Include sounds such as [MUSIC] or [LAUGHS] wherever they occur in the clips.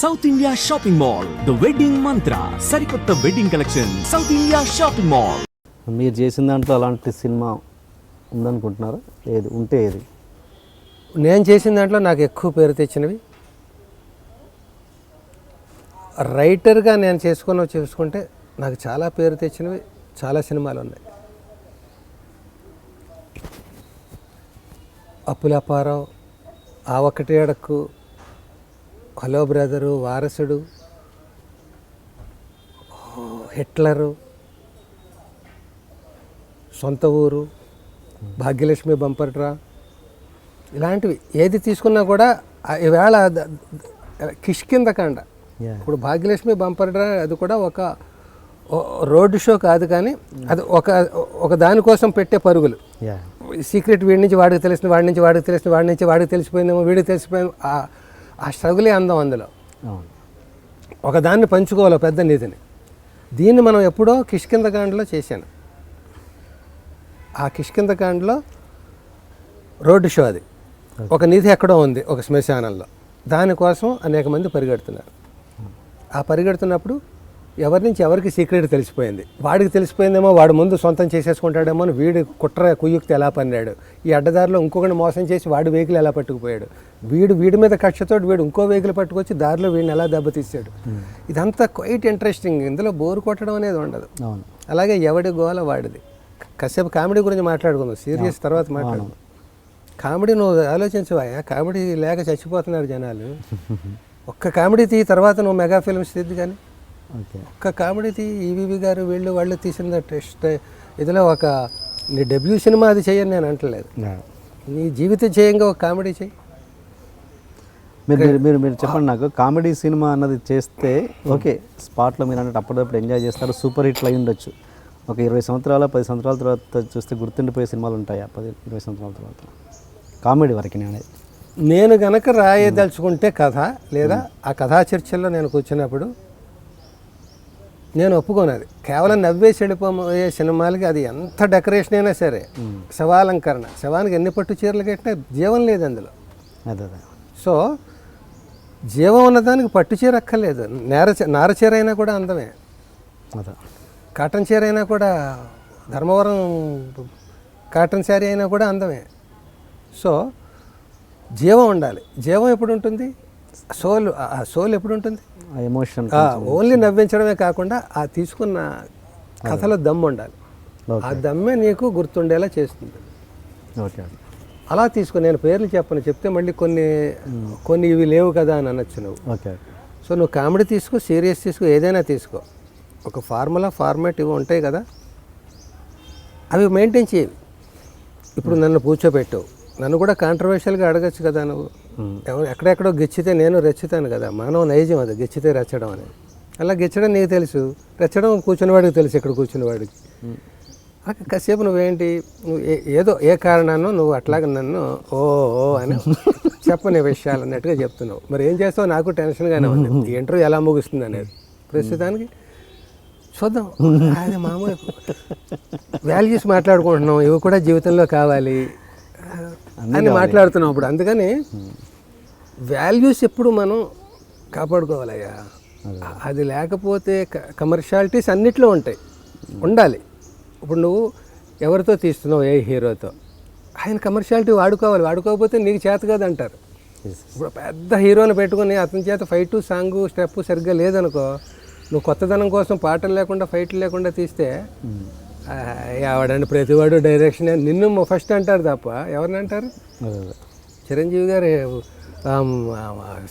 South India shopping mall the wedding Mantra సరికొత్త wedding collection south India shopping mall మీరు చేసిన దాంట్లో అలాంటి సినిమా ఉందనుకుంటున్నారా? ఏది? ఉంటే ఏది? నేను చేసిన దాంట్లో నాకు ఎక్కువ పేరు తెచ్చినవి. రైటర్గా నేను చేసుకుని చూసుకుంటే నాకు చాలా పేరు తెచ్చినవి చాలా సినిమాలు ఉన్నాయి. అప్పులప్పారావు ఆ ఒక్కటి అడక్కు హలో బ్రదరు వారసుడు. హిట్లరు. సొంత ఊరు. Bhagyalakshmi bumper draw. ఇలాంటివి ఏది తీసుకున్నా కూడా ఈవేళ ద- ద- కిష్కిందకాండ Yeah. ఇప్పుడు భాగ్యలక్ష్మి బంపర్ డ్రా అది కూడా ఒక రోడ్డు షో కాదు కానీ అది ఒక ఒక దానికోసం పెట్టే పరుగులు. సీక్రెట్ వీడి నుంచి వాడికి తెలిసిన వాడి నుంచి వాడికి తెలిసిన వాడి నుంచి వాడికి తెలిసిపోయిందేమో వీడికి తెలిసిపోయింది ఆ- స్ట్రగులే అందం అందులో. అవును. ఒక దాన్ని పంచుకోవాలి పెద్ద నిధిని దీన్ని మనం ఎప్పుడో కిష్కిందకాండలో చేశాను. ఆ కిష్కిందకాండలో రోడ్డు షో అది. ఒక నిధి ఎక్కడో ఉంది ఒక శ్మశానంలో. దానికోసం అనేక మంది పరిగెడుతున్నారు. ఆ పరిగెడుతున్నప్పుడు ఎవరి నుంచి ఎవరికి సీక్రెట్ తెలిసిపోయింది? వాడికి తెలిసిపోయిందేమో వాడు ముందు సొంతం చేసేసుకుంటాడేమో అని వీడి కుట్ర కుయ్యుక్తి ఎలా పన్నాడు? ఈ అడ్డదారిలో ఇంకొకటి మోసం చేసి వాడి వెహికల్ ఎలా పట్టుకుపోయాడు? వీడు వీడి మీద కక్షతో వీడు ఇంకో వెహికల్ పట్టుకొచ్చి దారిలో వీడిని ఎలా దెబ్బతీసాడు ఇదంతా క్వైట్ ఇంట్రెస్టింగ్ ఇందులో బోరు కొట్టడం అనేది ఉండదు. అలాగే ఎవడి గోల వాడిది. కాసేపు కామెడీ గురించి మాట్లాడుకుందాం. సీరియస్ తర్వాత మాట్లాడుకుందాం. కామెడీ నువ్వు ఆలోచించవా కామెడీ లేక చచ్చిపోతున్నారు జనాలు. [LAUGHS] ఒక్క కామెడీ తీ తర్వాత నువ్వు మెగా ఫిల్మ్స్ తీద్ది కానీ. ఒక్క కామెడీ ఈవీవి గారు వీళ్ళు వాళ్ళు తీసిన టెస్ట్ ఇదిలో ఒక నీ డెబ్యూ సినిమా అది చేయని నేను అంటలేదు. నీ. జీవిత చేయంగా ఒక కామెడీ చెయ్యి. మీరు మీరు మీరు మీరు చెప్పండి నాకు. కామెడీ సినిమా అన్నది చేస్తే ఓకే స్పాట్లో మీరు అన్నట్టు అప్పుడప్పుడు ఎంజాయ్ చేస్తారు. సూపర్ హిట్లు అయి ఉండొచ్చు. ఒక ఇరవై సంవత్సరాల పది సంవత్సరాల తర్వాత చూస్తే గుర్తుండిపోయే సినిమాలు ఉంటాయా? పది ఇరవై సంవత్సరాల తర్వాత. కామెడీ వరకు నేను. నేను గనక రాయదలుచుకుంటే కథ లేదా ఆ కథా చర్చల్లో నేను కూర్చున్నప్పుడు నేను ఒప్పుకోనది. కేవలం నవ్వేసి వెళ్ళిపోయే సినిమాలకి అది ఎంత డెకరేషన్ అయినా సరే శవాలంకరణ శవానికి ఎన్ని పట్టు చీరలు కట్టినా జీవం లేదు అందులో. అదే అదే. సో జీవం ఉన్నదానికి పట్టు చీర అక్కర్లేదు. నేర నార చీర అయినా కూడా అందమే. అదే. కాటన్ చీర అయినా కూడా ధర్మవరం కాటన్ శారీ అయినా కూడా అందమే. సో జీవం ఉండాలి. జీవం ఎప్పుడు ఉంటుంది? సోల్ ఆ సోల్ ఎప్పుడు ఉంటుంది ఎమోషన్ ఓన్లీ నవ్వించడమే కాకుండా ఆ తీసుకున్న కథలో దమ్ము ఉండాలి. ఆ దమ్మే నీకు గుర్తుండేలా చేస్తుంది. ఓకే అలా తీసుకుని నేను పేర్లు చెప్పను చెప్తే మళ్ళీ కొన్ని కొన్ని ఇవి లేవు కదా అని అనొచ్చు నువ్వు. ఓకే సో నువ్వు కామెడీ తీసుకో సీరియస్ తీసుకో ఏదైనా తీసుకో. ఒక ఫార్ములా ఫార్మాట్ ఇవి ఉంటాయి కదా. అవి మెయింటైన్ చేయవి ఇప్పుడు నన్ను కూర్చోబెట్టావు నన్ను కూడా కాంట్రవర్షియల్గా అడగచ్చు కదా నువ్వు. ఎవరు ఎక్కడెక్కడో గెచ్చితే నేను రెచ్చుతాను కదా. మానవ నైజం అది గెచ్చితే రెచ్చడం అనేది అలా గెచ్చడం నీకు తెలుసు. రెచ్చడం కూర్చున్నవాడికి తెలుసు ఇక్కడ కూర్చున్నవాడికి కాసేపు నువ్వేంటి? నువ్వు ఏ- ఏదో ఏ కారణాన్నో నువ్వు అట్లాగే నన్ను ఓ ఓ అని చెప్పని విషయాలు అన్నట్టుగా చెప్తున్నావు. మరి ఏం చేస్తావు? నాకు టెన్షన్గానే ఉంది. ఈ ఇంటర్వ్యూ ఎలా ముగుస్తుంది అనేది. ప్రస్తుతానికి చూద్దాం. అది మామూలు వాల్యూస్ మాట్లాడుకుంటున్నాం. ఇవి కూడా జీవితంలో కావాలి. అని మాట్లాడుతున్నాం ఇప్పుడు. అందుకని వాల్యూస్ ఎప్పుడు మనం కాపాడుకోవాలయ్యా. అది. లేకపోతే కమర్షియాలిటీస్ అన్నిట్లో ఉంటాయి. ఉండాలి. ఇప్పుడు నువ్వు ఎవరితో తీస్తున్నావు ఏ హీరోతో? ఆయన కమర్షియాలిటీ వాడుకోవాలి. వాడుకోకపోతే నీకు చేత కాదు అంటారు ఇప్పుడు పెద్ద హీరోని పెట్టుకుని అతని చేత ఫైట్ సాంగ్ స్టెప్ సరిగ్గా లేదనుకో నువ్వు కొత్తదనం కోసం పాటలు లేకుండా ఫైట్లు లేకుండా తీస్తే ఆ, ఎవడండి ప్రతివాడు డైరెక్షన్ నిన్ను ఫస్ట్ అంటారు తప్ప ఎవరిని అంటారు? చిరంజీవి గారు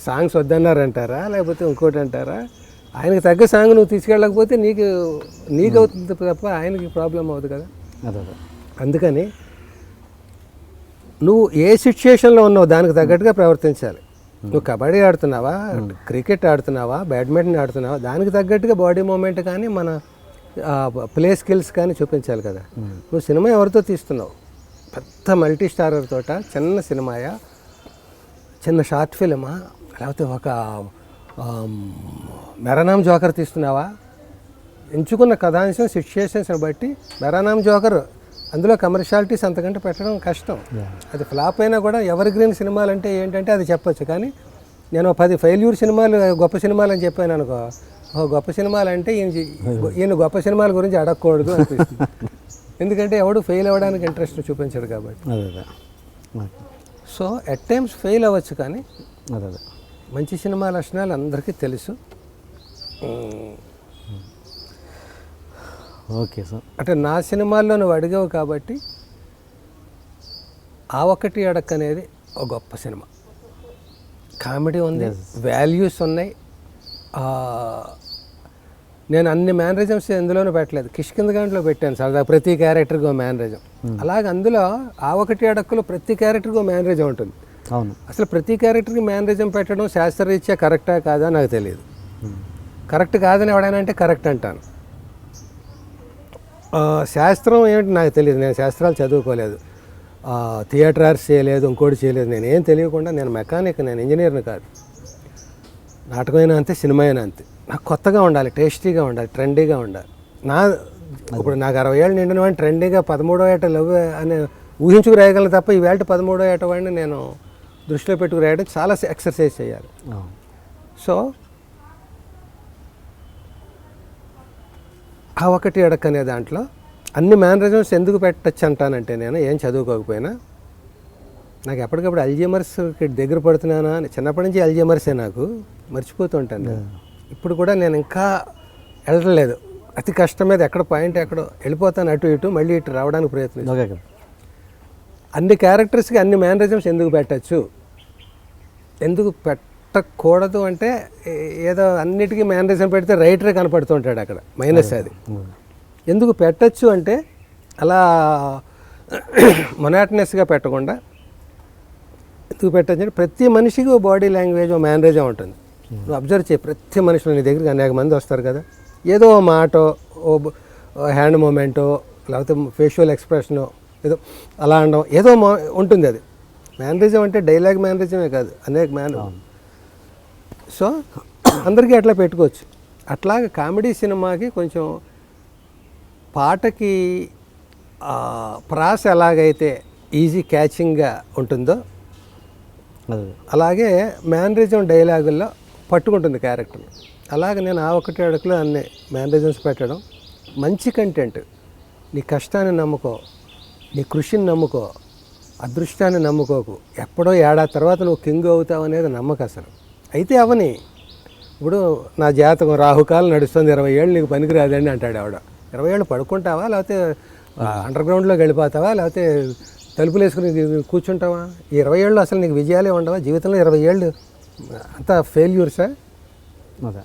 సాంగ్స్ వద్దన్నారంటారా? లేకపోతే ఇంకోటి అంటారా ఆయనకి తగ్గ సాంగ్ నువ్వు తీసుకెళ్ళకపోతే నీకు నీకు అవుతుంది తప్ప ఆయనకి ప్రాబ్లం అవుతుంది కదా? అదే అదే. అందుకని నువ్వు ఏ సిచ్యుయేషన్లో ఉన్నావు దానికి తగ్గట్టుగా ప్రవర్తించాలి. నువ్వు కబడ్డీ ఆడుతున్నావా? క్రికెట్ ఆడుతున్నావా? బ్యాడ్మింటన్ ఆడుతున్నావా? దానికి తగ్గట్టుగా బాడీ మూమెంట్ కానీ మన ప్లే స్కిల్స్ కానీ చూపించాలి కదా. నువ్వు సినిమా ఎవరితో తీస్తున్నావు? పెద్ద మల్టీ స్టారర్ తోట చిన్న సినిమాయా? చిన్న షార్ట్ ఫిలిమా లేకపోతే ఒక ఆమ్, మెరనాం జోకర్ తీస్తున్నావా? ఎంచుకున్న కథాంశం సిచ్యుయేషన్స్ని బట్టి మెరానాం జోకర్ అందులో కమర్షియాలిటీస్ అంతకంటే పెట్టడం కష్టం. అది ఫ్లాప్ అయినా కూడా ఎవర్ గ్రీన్ సినిమాలు అంటే ఏంటంటే అది చెప్పొచ్చు. కానీ నేను పది ఫెయిల్యూర్ సినిమాలు గొప్ప సినిమాలు అని చెప్పాను అనుకో ఓ గొప్ప సినిమాలు అంటే ఈయన ఈయన గొప్ప సినిమాల గురించి అడగకూడదు అనిపిస్తుంది. [LAUGHS] ఎందుకంటే ఎవడు ఫెయిల్ అవ్వడానికి ఇంట్రెస్ట్ చూపించాడు కాబట్టి. సో ఎట్ టైమ్స్ ఫెయిల్ అవ్వచ్చు కానీ అదే మంచి సినిమా లక్షణాలు అందరికీ తెలుసు. Okay sir. అంటే నా సినిమాల్లో నువ్వు అడిగావు కాబట్టి ఆ ఒకటి అడక్ అనేది ఒక గొప్ప సినిమా. కామెడీ ఉంది వాల్యూస్ ఉన్నాయి. నేను అన్ని మేనరిజమ్స్ ఎందులోనూ పెట్టలేదు. కిష్కింద గంటలో పెట్టాను సరదా. ప్రతి క్యారెక్టర్కి ఒక మేనరిజం అలాగే అందులో ఆ ఒకటి అడక్కులో ప్రతి క్యారెక్టర్కి ఒక మేనరిజం ఉంటుంది. అవును. అసలు ప్రతి క్యారెక్టర్కి మేనరిజం పెట్టడం శాస్త్రరీత్యా కరెక్టా కాదా నాకు తెలియదు. కరెక్ట్ కాదని ఎవడైనా అంటే కరెక్ట్ అంటాను. శాస్త్రం ఏమిటి నాకు తెలియదు. నేను శాస్త్రాలు చదువుకోలేదు. థియేటర్ ఆర్ట్స్ చేయలేదు ఇంకోటి చేయలేదు. నేను ఏం తెలియకుండా నేను మెకానిక్ నేను ఇంజనీర్ని కాదు. నాటకమైనా అంతే సినిమా అయినా అంతే. నాకు కొత్తగా ఉండాలి టేస్టీగా ఉండాలి ట్రెండీగా ఉండాలి. నా ఇప్పుడు నాకు అరవై ఏళ్ళు నిండిన వాడిని ట్రెండీగా పదమూడో ఏట లవ్ అని ఊహించుకు రాయగలను తప్ప ఈ వేళ పదమూడో ఏట వాడిని నేను దృష్టిలో పెట్టుకు రాయడం చాలా ఎక్సర్సైజ్ చేయాలి. సో ఆ ఒకటి అనే దాంట్లో అన్ని మేనరిజమ్స్ ఎందుకు పెట్టచ్చు అంటానంటే నేను ఏం చదువుకోకపోయినా నాకు ఎప్పటికప్పుడు అల్జీమర్స్కి దగ్గర పడుతున్నానా అని చిన్నప్పటి నుంచి అల్జీమర్సే నాకు మర్చిపోతుంటాను. ఇప్పుడు కూడా నేను ఇంకా వెళ్ళలేదు. అతి కష్టం మీద ఎక్కడ పాయింట్ ఎక్కడో వెళ్ళిపోతాను అటు ఇటు మళ్ళీ ఇటు రావడానికి ప్రయత్నం అన్ని క్యారెక్టర్స్కి అన్ని మేనరిజమ్స్ ఎందుకు పెట్టచ్చు? ఎందుకు పెట్టకూడదు అంటే ఏదో అన్నిటికీ మేనరిజం పెడితే రైటరే కనపడుతుంటాడు అక్కడ మైనస్ అది. ఎందుకు పెట్టచ్చు అంటే అలా మొనాటనెస్గా పెట్టకుండా ఎందుకు పెట్టచ్చు అంటే ప్రతి మనిషికి ఓ బాడీ లాంగ్వేజ్ ఓ మేనరేజం ఉంటుంది. నువ్వు అబ్జర్వ్ చేయి ప్రతి మనుషులు నీ దగ్గరికి అనేక మంది వస్తారు కదా. ఏదో మాటో ఓ హ్యాండ్ మూమెంటో లేకపోతే ఫేషియల్ ఎక్స్ప్రెషనో ఏదో అలా అనడం ఏదో ఉంటుంది అది. మేనరిజం అంటే డైలాగ్ మేనరిజమే కాదు అనేక మేన సో అందరికీ అట్లా పెట్టుకోవచ్చు. అట్లాగే కామెడీ సినిమాకి కొంచెం పాటకి ప్రాస ఎలాగైతే ఈజీ క్యాచింగ్గా ఉంటుందో అలాగే మేనరిజం డైలాగుల్లో పట్టుకుంటుంది క్యారెక్టర్ అలాగే నేను ఆ ఒకటి అడుగులో అన్ని మేనరిజమ్స్ పెట్టడం. మంచి కంటెంట్. నీ కష్టాన్ని నమ్ముకో. నీ కృషిని నమ్ముకో. అదృష్టాన్ని నమ్ముకోకు. ఎప్పుడో ఏడాది తర్వాత నువ్వు కింగ్ అవుతావు అనేది నమ్మకం అసలు. అయితే అవని ఇప్పుడు నా జాతకం రాహుకాలం నడుస్తుంది. ఇరవై ఏళ్ళు నీకు పనికిరాదండి అంటాడు ఆవిడ. ఇరవై ఏళ్ళు పడుకుంటావా? లేకపోతే అండర్ గ్రౌండ్లోకి వెళ్ళిపోతావా? లేకపోతే తలుపులు వేసుకుని కూర్చుంటావా ఇరవై ఏళ్ళు అసలు నీకు విజయాలే ఉండవా? జీవితంలో ఇరవై ఏళ్ళు అంతా ఫెయిల్యూర్సా అదే.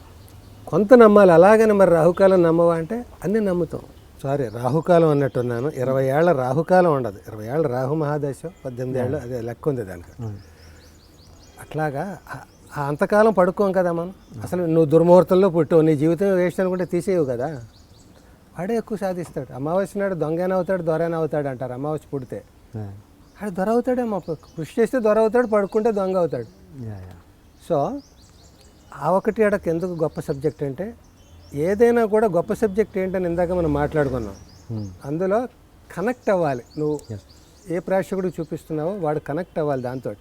కొంత నమ్మాలి. అలాగని మరి రాహుకాలం నమ్మవా అంటే అన్నీ నమ్ముతాం. సారీ రాహుకాలం అన్నట్టున్నాను. ఇరవై ఏళ్ళ రాహుకాలం ఉండదు. ఇరవై ఏళ్ళ రాహు మహాదశ పద్దెనిమిది ఏళ్ళు అదే లెక్క ఉంది దానికి. అట్లాగా ఆ- ఆ అంతకాలం పడుకోం కదా మనం. అసలు నువ్వు దుర్ముహూర్తంలో పుట్టావు. నీ జీవితం వేస్ట్ అనుకుంటే తీసేయవు కదా. వాడే ఎక్కువ సాధిస్తాడు. అమావాస్య నాడు దొంగైనా అవుతాడు దొరైనా అవుతాడు అంటారు అమావాస్య పుడితే. ఆడు దొర అవుతాడేమో కృషి చేస్తే దొర అవుతాడు పడుకుంటే దొంగ అవుతాడు. సో ఆ ఒకటి అడగ ఎందుకు గొప్ప సబ్జెక్ట్ అంటే ఏదైనా కూడా గొప్ప సబ్జెక్ట్ ఏంటని ఇందాక మనం మాట్లాడుకున్నాం. Hmm. అందులో కనెక్ట్ అవ్వాలి. నువ్వు ఏ ప్రేక్షకుడికి చూపిస్తున్నావో వాడు కనెక్ట్ అవ్వాలి దాంతో